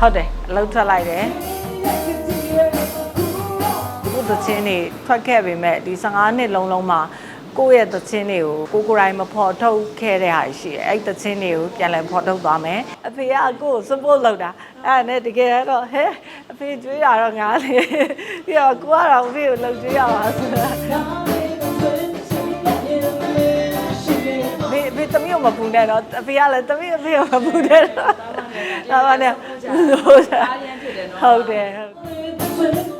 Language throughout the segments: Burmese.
ဟုတ်တယ်အလုပ်ထွက်လိုက်တယ်ကိုသချင်းတွေထွက်ခဲ့ပေမဲ့ဒီ15နှစ်လုံးလုံးမှာကိုယ့်ရဲ့သချင်းတွေကိုကိုကိုယ်တိုင်မဖော်ထုတ်ခဲ့တဲ့ဟာရှိတယ်အဲ့သချင်းတွေကိုပြန်လည်ဖော်ထုတ်သွားမယ်အဖေကကိုယ်ကို support လုပ်တာအဲ့ဒါနဲ့တကယ်တော့ဟဲအဖေကြွေးရတော့ငါလေပြီးတော့ကိုကတော့အဖေကိုလှုပ်ကြွေးရပါဆိုတာဖေဖေသမီးကိုမပူနဲ့တော့အဖေကလည်းသမီးအဖေကိုမပူနဲ့တော့ ဒါပါနဲ့ဟုတ်တယ်ဟုတ်တယ်ဟုတ်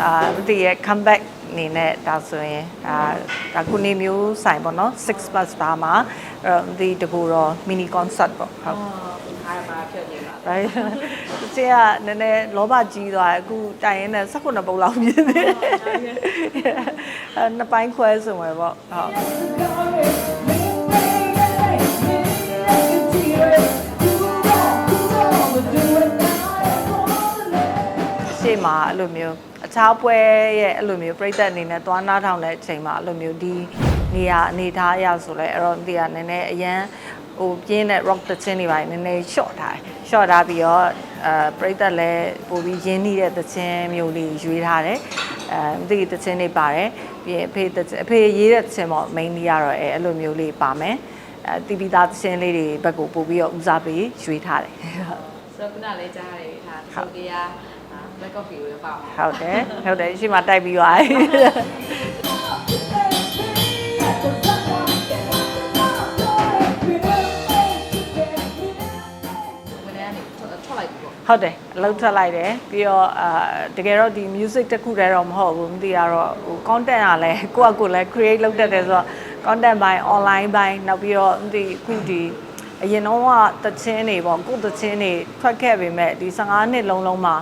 အာဒီရဲ့ comeback အနေနဲ့ဒါဆိုရင်ဒါဒါကုနေမျိုးဆိုင်ပေါ့နော်6 plus bar မှာအဲဒီတကူတော့ mini concert ပေါ့ဟုတ်အားမှာဖြစ်နေပါဒါကျင်းကနည်းနည်းလောဘကြီးသွားတယ်အခုတိုင်ရင်နဲ့18ပုံလောက်မြင်နေတယ်အဲနှစ်ပိုင်းခွဲဆိုမှာပေါ့ဟုတ်ရှေ့မှာအဲ့လိုမျိုးအ ခြားပွဲရဲ့အဲ့လိုမျိုးပြိသက်အနေနဲ့သွားနားထောင်တဲ့အချိန်မှာအဲ့လိုမျိုးဒီနေရာအနေထားအရဆိုလဲအဲ့တော့ဒီကနည်းနည်းအရန်ဟိုပြင်းတဲ့ rock တချင်းတွေပါနည်းနည်း short ထားတယ် short ထားပြီးတော့အဲပြိသက်လည်းပို့ပြီးရင်းနှီးတဲ့တချင်းမျိုးလေးရွေးထားတယ်အဲဒီတချင်းတွေပါတယ်ပြီးရင်အဖေတချင်းအဖေရေးတဲ့တချင်းပေါ့ mainly ကတော့အဲအဲ့လိုမျိုးလေးပါမယ်အဲတီဗီသားတချင်းလေးတွေဘက်ကိုပို့ပြီးတော့ဦးစားပေးရွေးထားတယ်ဟုတ်ဆိုတော့ခုနလေးကြားရတယ်ဟာဆိုကေယာ black coffee ကိုပေါ့ဟုတ်တယ်ဟုတ်တယ်ရှိမှတိုက်ပြီးသွားပြီဝန်ထမ်းကနေထွက်လိုက်ပြီပေါ့ဟုတ်တယ်အလုပ်ထွက်လိုက်တယ်ပြီးတော့အာတကယ်တော့ဒီ music တစ်ခုတည်းတော့မဟုတ်ဘူးမသိရတော့ဟို content ကလည်းကိုယ့်အကိုလည်း create လုပ်တတ်တယ်ဆိုတော့ content ဘိုင်း online ဘိုင်းနောက်ပြီးတော့မသိအခုဒီအရင်တော့ကတချင်းတွေပေါ့ကိုယ့်တချင်းတွေထွက်ခဲ့ပေမဲ့ဒီ15နှစ်လုံးလုံးမှာ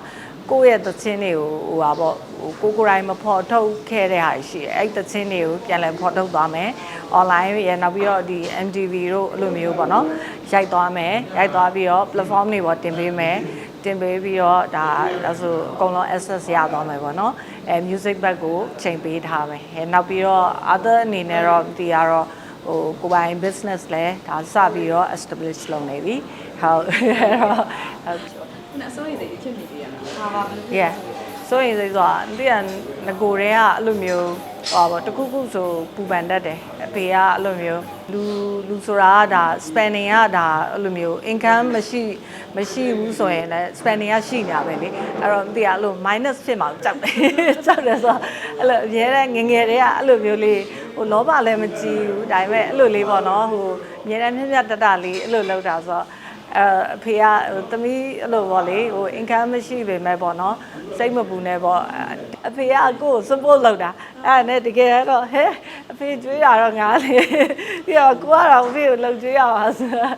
ကိုယ့်ရဲ့သချင်းတွေကိုဟိုပါပေါ့ဟိုကိုကိုယ်တိုင်မဖော်ထုတ်ခဲ့တဲ့ဟာရှိတယ်အဲ့သချင်းတွေကိုပြန်လည်ဖော်ထုတ်သွားမယ် online ရနောက်ပြီးတော့ဒီ MTV တို့အဲ့လိုမျိုးပေါ့နော်ရိုက်သွားမယ်ရိုက်သွားပြီးတော့ platform တွေပေါ်တင်ပေးမယ်တင်ပေးပြီးတော့ဒါဒါဆိုအကုန်လုံး access ရသွားမယ်ပေါ့နော်အဲ music back ကိုချိန်ပေးထားမယ်အဲနောက်ပြီးတော့ other အနေနဲ့တော့ဒီကတော့ဟိုကိုပိုင် business လဲဒါစပြီးတော့ establish လုပ်နေပြီဟုတ်အဲ့တော့ဟုတ် ခုနအစိုးရတွေဖြစ်နေပြီရလားဟာပါဘယ်လို yeah ဆိုရင်စိတ်ဆိုတာတည်းကငကိုတွေကအဲ့လိုမျိုးဟောပေါ့တခုခုဆိုပူပန်တတ်တယ်အဖေကအဲ့လိုမျိုးလူလူဆိုတာကဒါ spending ကဒါအဲ့လိုမျိုး income မရှိမရှိဘူးဆိုရင်လည်း spending ကရှိနေတာပဲလေအဲ့တော့တည်းကအဲ့လို minus ဖြစ်မှာကြောက်တယ်ကြောက်တယ်ဆိုတော့အဲ့လိုအများတဲ့ငယ်ငယ်တွေကအဲ့လိုမျိုးလေးဟိုလောဘလည်းမကြည့်ဘူးဒါပေမဲ့အဲ့လိုလေးပေါ့နော်ဟိုအများတဲ့မြတ်မြတ်တတလေးအဲ့လိုလောက်တာဆိုတော့ အဲအဖေကဟိုသမီးအဲ့လိုပေါ့လေဟို income မရှိပေမဲ့ပေါ့နော်စိတ်မပူနဲ့ပေါ့အဖေကအကိုကို support လုပ်တာအဲ့ဒါနဲ့တကယ်တော့ဟဲအဖေကြွေးရတော့ငါလေပြီးတော့ကိုကတော့အဖေကိုလှုပ်ကြွေးရပါဆိုတာ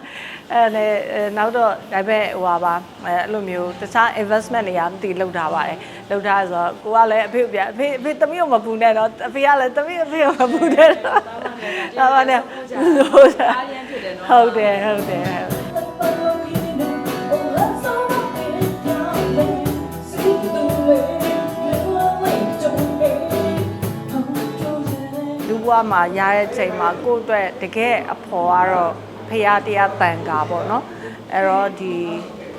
အဲ့ဒါနဲ့နောက်တော့ဒါပေမဲ့ဟိုပါပါအဲ့လိုမျိုးတခြား investment တွေကမသိလုပ်ထားပါတယ်လုပ်ထားဆိုတော့ကိုကလည်းအဖေကိုပြအဖေအဖေသမီးကိုမပူနဲ့တော့အဖေကလည်းသမီးအဖေကိုမပူနဲ့တော့ဒါပါနဲ့ဟုတ်တယ်အားရန်ဖြစ်တယ်နော်ဟုတ်တယ်ဟုတ်တယ် လူဘွားမှာရတဲ့ချိန်မှာကိုယ့်အတွက်တကယ်အဖော်ကတော့ဖရာတရားတန်ကာပေါ့နော်အဲ့တော့ဒီ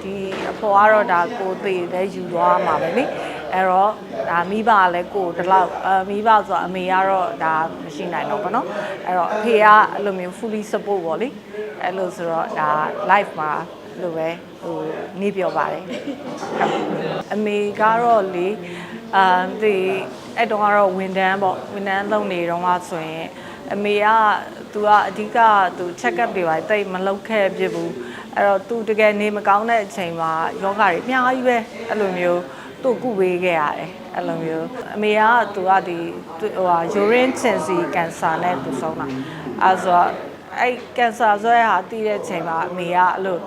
ဒီအဖော်ကတော့ဒါကိုယ်သေးလဲယူသွားမှာပဲလေ အဲ့တော့ဒါမိဘကလည်းကိုယ်ဒီလောက်အမိဘဆိုတာအမေကတော့ဒါမရှိနိုင်တော့ဘောနော်အဲ့တော့အဖေကအဲ့လိုမျိုး fully support ပေါ့လေအဲ့လိုဆိုတော့ဒါ live မှာလို့ပဲဟိုနေပြောပါတယ်အမေကတော့လေအာဒီအဲ့တော့ကတော့ဝန်တန်းပေါ့ဝန်တန်းလုပ်နေတော့မှဆိုရင်အမေကသူကအဓိကသူ check up တွေပါတိတ်မလုပ်ခဲ့ဖြစ်ဘူးအဲ့တော့သူတကယ်နေမကောင်းတဲ့အချိန်မှာယောဂတွေအများကြီးပဲအဲ့လိုမျိုး သူ့ကုဝေးခဲ့ရတယ်အဲ့လိုမျိုးအမေကသူကဒီဟိုဟာ urine channel cancer နဲ့သူဆုံးတာအဲ့ဆိုတော့အဲ့ cancer ဆိုတဲ့ဟာတည်တဲ့အချိန်မှာအမေကအဲ့လို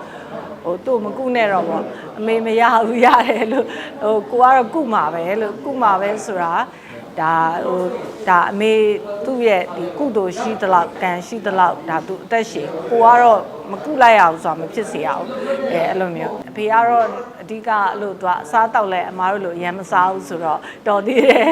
ဟိုသူ့မကုနဲ့တော့ပေါ့အမေမရဘူးရတယ်လို့ဟိုကိုကတော့ကုမှာပဲလို့ကုမှာပဲဆိုတာ ဒါဟိုဒါအမေသူ့ရဲ့ဒီကုသိုလ်ရှိသလောက်ကံရှိသလောက်ဒါသူအသက်ရှင်ကိုကတော့မကုလိုက်ရအောင်ဆိုတာမဖြစ်စေရအောင်အဲအဲ့လိုမျိုးအဖေကတော့အဓိကအဲ့လိုသူကအစားတောက်လဲအမားတို့လိုအရင်မစားဘူးဆိုတော့တော်သေးတယ်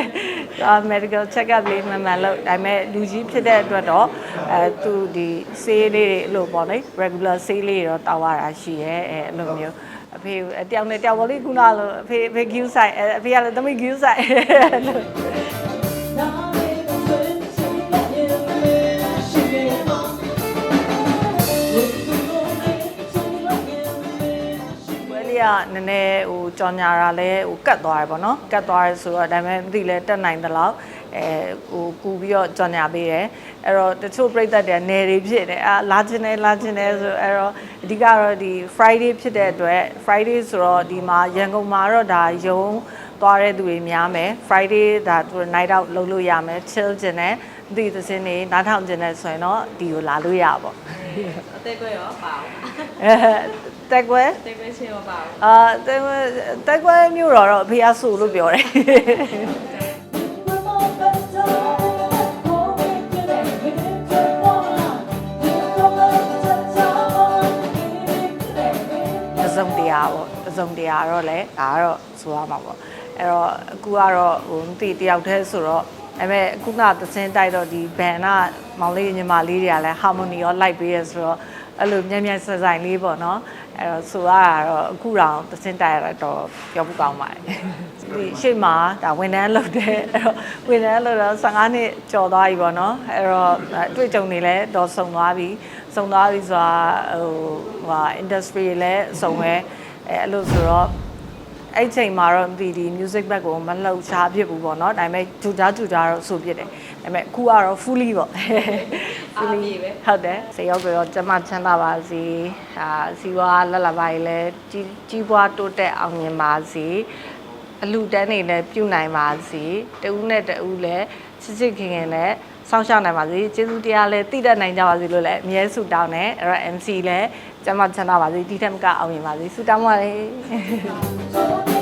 ဒါ medical check up လေးမှန်မှန်လုပ်ဒါပေမဲ့လူကြီးဖြစ်တဲ့အတွက်တော့အဲသူဒီဆေးလေးတွေအဲ့လိုပေါ့လေ regular ဆေးလေးတွေတော့တောက်ရတာရှိရဲအဲအဲ့လိုမျိုး အဖေတယောက်နဲ့တယောက်ပေါ့လေခုနလိုအဖေအဖေ queue ဆိုင်အဖေကလည်းသမီး queue ဆိုင်ဝဲလေးကနည်းနည်းဟိုကြော်ညာတာလဲဟိုကတ်သွားတယ်ပေါ့နော်ကတ်သွားတယ်ဆိုတော့ဒါပေမဲ့မသိလဲတက်နိုင်သလောက် အဲဟိုကူပြီးတော့ကြော်ညာပေးတယ်အဲ့တော့တချို့ပြိသက်တွေကနေတွေဖြစ်တယ်အာလာချင်တယ်လာချင်တယ်ဆိုအဲ့တော့အဓိကတော့ဒီ Friday ဖြစ်တဲ့အတွက် Friday ဆိုတော့ဒီမှာရန်ကုန်မှာတော့ဒါယုံသွားတဲ့သူတွေများမယ် Friday ဒါသူ night out လုပ်လို့ရမယ် chill ကျင်တယ်ဒီသစင်းနေနားထောင်ကျင်တယ်ဆိုရင်တော့ဒီကိုလာလို့ရပါပေါ့အသေးကွဲရောပါအောင်အဲတက်ကွဲအသေးကွဲချင်းရောပါအောင်အာတက်ကွဲတက်ကွဲမျိုးတော့တော့အဖေကဆူလို့ပြောတယ် ရားပေါ့အစုံတရားတော့လဲဒါကတော့ဆိုရမှာပေါ့အဲ့တော့အခုကတော့ဟိုမသိတယောက်တည်းဆိုတော့အဲ့မဲ့အခုကသစင်းတိုက်တော့ဒီဘန်ကမောင်လေးညီမလေးတွေကလည်း harmony ရော light ပေးရဆိုတော့အဲ့လိုမြန်မြန်ဆက်ဆိုင်လေးပေါ့နော်အဲ့တော့ဆိုရတာတော့အခုတော့သစင်းတိုက်ရတော့ပြောဖို့ကောင်းပါတယ်ဒီရှေ့မှာဒါဝန်ထမ်းလုပ်တယ်အဲ့တော့ဝန်ထမ်းလုပ်တော့15နှစ်ကျော်သွားပြီပေါ့နော်အဲ့တော့အတွေ့အကြုံတွေလည်းတော့စုံသွားပြီစုံသွားပြီဆိုတာဟိုဟို industry လည်းစုံပဲ အဲအဲ့လိုဆိုတော့အဲ့ချိန်မှာတော့ဒီဒီ music bag ကိုမလှုပ်ရှားဖြစ်ဘူးပေါ့နော်ဒါပေမဲ့ဂျူကြားဂျူကြားတော့ဆိုဖြစ်တယ်ဒါပေမဲ့အခုကတော့ fully ပေါ့ fully ဟုတ်တယ်စေရောက်ပြီးတော့ကျမချမ်းသာပါစေအာစီဝါလက်လာပါလေကြီးကြီးပွားတိုးတက်အောင်မြင်ပါစေအလူတန်းနေလည်းပြုနိုင်ပါစေတဦးနဲ့တဦးလည်းချစ်ချစ်ခင်ခင်လည်းစောင့်ရှောက်နိုင်ပါစေကျေးဇူးတရားလည်းတည်တတ်နိုင်ကြပါစေလို့လည်းအမြဲဆုတောင်းတယ်အဲ့တော့ MC လည်း ကျမချမ်းသာပါစေဒီထက်မကအောင်မြင်ပါစေဆုတောင်းပါလေ